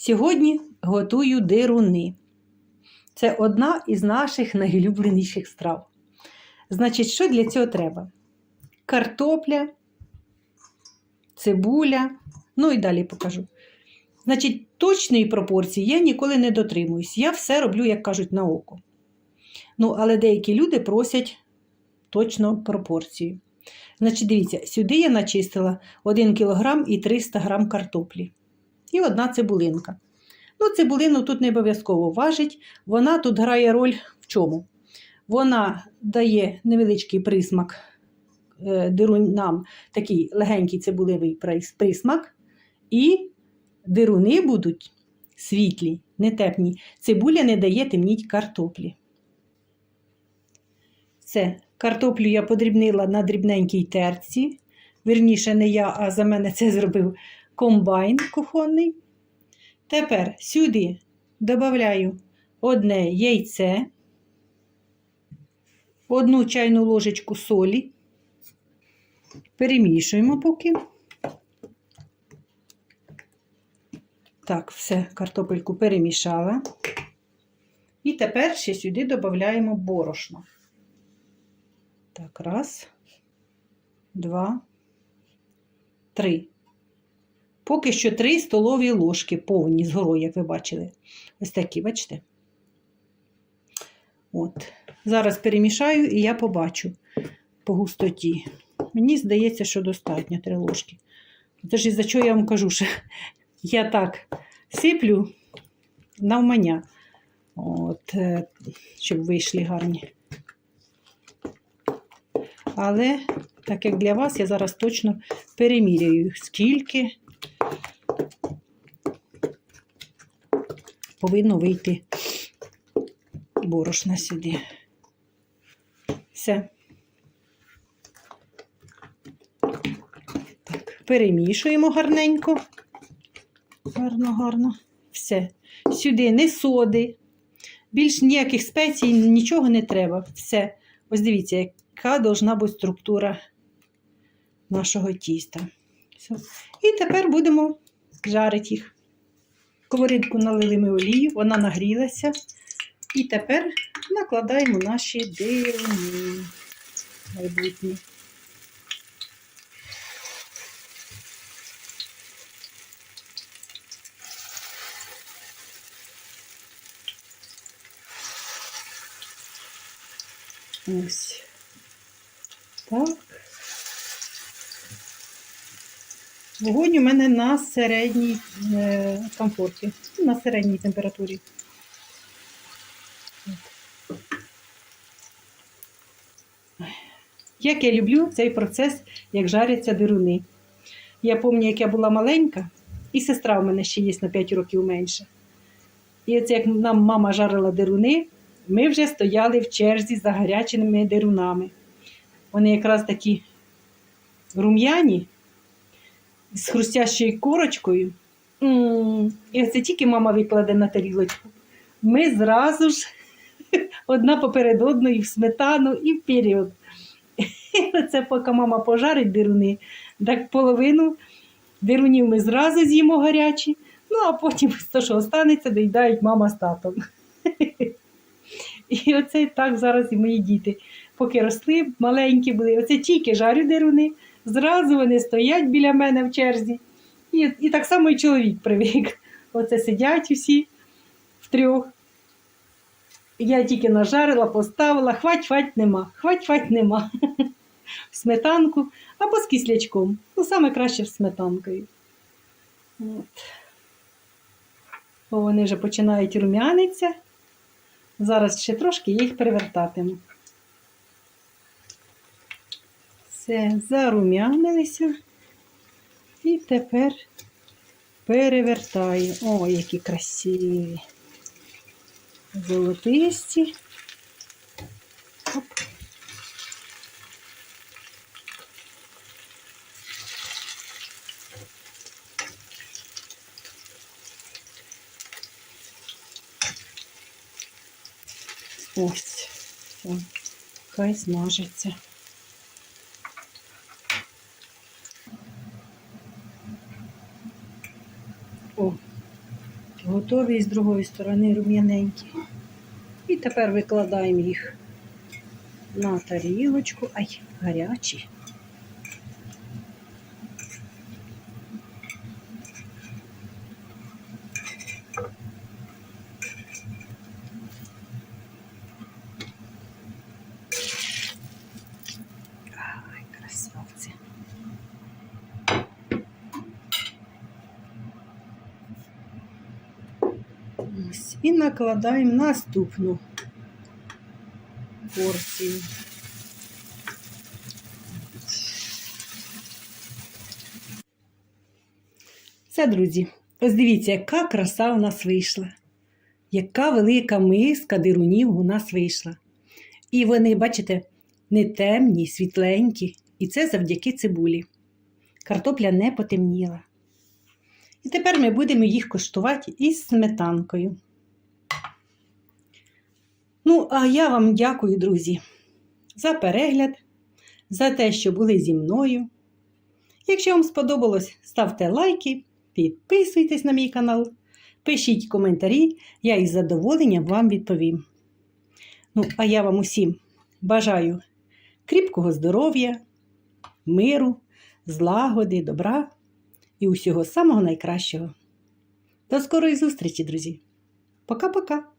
Сьогодні готую дируни. Це одна із наших найулюбленіших страв. Значить, що для цього треба? Картопля, цибуля, ну і далі покажу. Значить, точної пропорції я ніколи не дотримуюсь. Я все роблю, як кажуть, на око. Ну, але деякі люди просять точно пропорцію. Значить, дивіться, сюди я начистила 1 кг і 300 г картоплі. І одна цибулинка. Ну, цибулину тут не обов'язково важить. Вона тут грає роль в чому? Вона дає невеличкий присмак е, дирунам, такий легенький цибулевий присмак. І дируни будуть світлі, не темні. Цибуля не дає темніть картоплі. Це картоплю я подрібнила на дрібненькій терці. Вірніше, не я, а за мене це зробив комбайн кухонний. Тепер сюди додаю одне яйце, одну чайну ложечку солі. Перемішуємо поки. Так, все, картопельку перемішала. І тепер ще сюди додаємо борошно. Так, раз, два, три. Поки що 3 столові ложки повні з горою, як ви бачили. Ось такі, бачите? От. Зараз перемішаю і я побачу по густоті. Мені здається, що достатньо 3 ложки. Це ж із-за чого я вам кажу, що я так сиплю навмання, От, е, щоб вийшли гарні. Але, так як для вас, я зараз точно переміряю, скільки повинно вийти борошна сюди. Все. Так, перемішуємо гарненько. Гарно, гарно. Все. Сюди не соди, більш ніяких спецій, нічого не треба. Все. Ось дивіться, яка должна бути структура нашого тіста. Все. І тепер будемо жарити їх. Сковорідку налили ми олію, вона нагрілася. І тепер накладаємо наші дируни майбутні. Ось. Так. Вогонь у мене на середній е, комфорті, на середній температурі. Як я люблю цей процес, як жаряться дируни. Я пам'ятаю, як я була маленька, і сестра в мене ще є на 5 років менше. І оце як нам мама жарила дируни, ми вже стояли в черзі за гарячими дирунами. Вони якраз такі рум'яні з хрустящою корочкою. М, І оце тільки мама викладе на тарілочку. Ми зразу ж одна поперед одної в сметану і вперед. І оце поки мама пожарить дируни, так половину дирунів ми зразу з'їмо гарячі, ну а потім те, що останеться, доїдають мама з татом. І оце так зараз і мої діти. Поки росли, маленькі були, оце тільки жарю дируни, зразу вони стоять біля мене в черзі. І, і так само і чоловік привик. Оце сидять усі втрьох. Я тільки нажарила, поставила, хвать-хвать нема, хвать-хвать нема. В сметанку або з кислячком. Ну, саме краще з сметанкою. От. Вони вже починають рум'янитися. Зараз ще трошки їх перевертатиму. Все, зарум'янилися. І тепер перевертаю. О, які красиві. Золотисті. Оп. Ось. Хай смажиться. О, Готові і з другої сторони рум'яненькі. І тепер викладаємо їх на тарілочку. Ай, гарячі. Ай, красавці. Ось. І накладаємо наступну порцію. Це, друзі, ось дивіться, яка краса у нас вийшла. Яка велика миска дирунів у нас вийшла. І вони, бачите, не темні, світленькі. І це завдяки цибулі. Картопля не потемніла. І тепер ми будемо їх коштувати із сметанкою. Ну, а я вам дякую, друзі, за перегляд, за те, що були зі мною. Якщо вам сподобалось, ставте лайки, підписуйтесь на мій канал, пишіть коментарі, я із задоволенням вам відповім. Ну, а я вам усім бажаю кріпкого здоров'я, миру, злагоди, добра і усього самого найкращого. До скорої зустрічі, друзі! Пока-пока!